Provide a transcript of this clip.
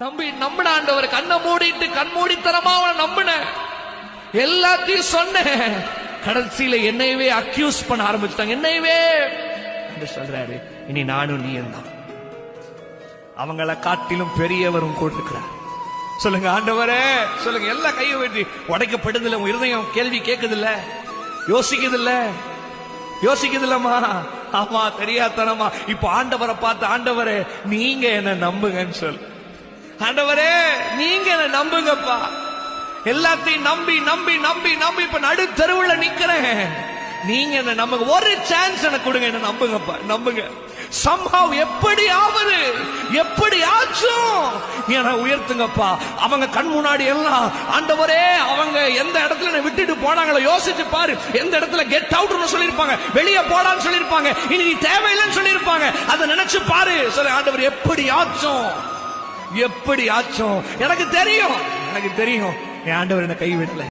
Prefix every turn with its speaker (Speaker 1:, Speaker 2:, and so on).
Speaker 1: நம்பி நம்பின ஆண்டவர். கண்ணை மூடிட்டு கண் மூடித்தனமா அவனை நம்பின. எல்லாத்தையும் சொன்னேன். கடைசியில என்னையவே அக்யூஸ் பண்ண ஆரம்பிச்சிட்டாங்க. என்னையவே. என்று சொல்றாரு. இனி நானும் நீயும் தான். அவங்கள காட்டிலும் பெரியவரும் கூட்டிருக்கிறார். சொல்லுங்க ஆண்டவரே. சொல்லுங்க எல்லா கையை வெட்டி. உடைக்கப்படுதில்ல உங்க இருதயம் கேள்வி கேக்குதில்ல. யோசிக்குதில்ல. யோசிக்குதில்லம்மா. ஆமா தெரியாதனமா. இப்ப ஆண்டவரை பார்த்து ஆண்டவரே நீங்க என்ன நம்புங்கன்னு சொல் ஆண்டவரே நீங்க என்ன நம்புங்கப்பா. எல்லாத்தையும் நம்பி நம்பி நம்பி நம்பி இப்ப நடு தெருவுல நிக்கிறேன். நீங்க என்ன நம்புங்க. ஒரு சான்ஸ் எனக்கு கொடுங்க என்ன நம்புங்கப்பா. நம்புங்க. சம்பவம் எப்படி ஆவது எப்படி ஆச்சும் என உயர்த்துங்கப்பா. அவங்க கண் முன்னாடி எல்லாம் ஆண்டவரே அவங்க எந்த இடத்துல என்னை விட்டுட்டு போனாங்களோ யோசிச்சு பாரு. எந்த இடத்துல கெட் அவுட்னு சொல்லிருப்பாங்க வெளியே போடான்னு சொல்லியிருப்பாங்க. இனி நீ தேவையில்லைன்னு சொல்லியிருப்பாங்க. அதை நினைச்சு பாரு. சொல்லு ஆண்டவர் எப்படி ஆச்சும் எப்படி ஆச்சும் எனக்கு தெரியும். எனக்கு தெரியும். என் ஆண்டவர் என்னை கைவிடலை.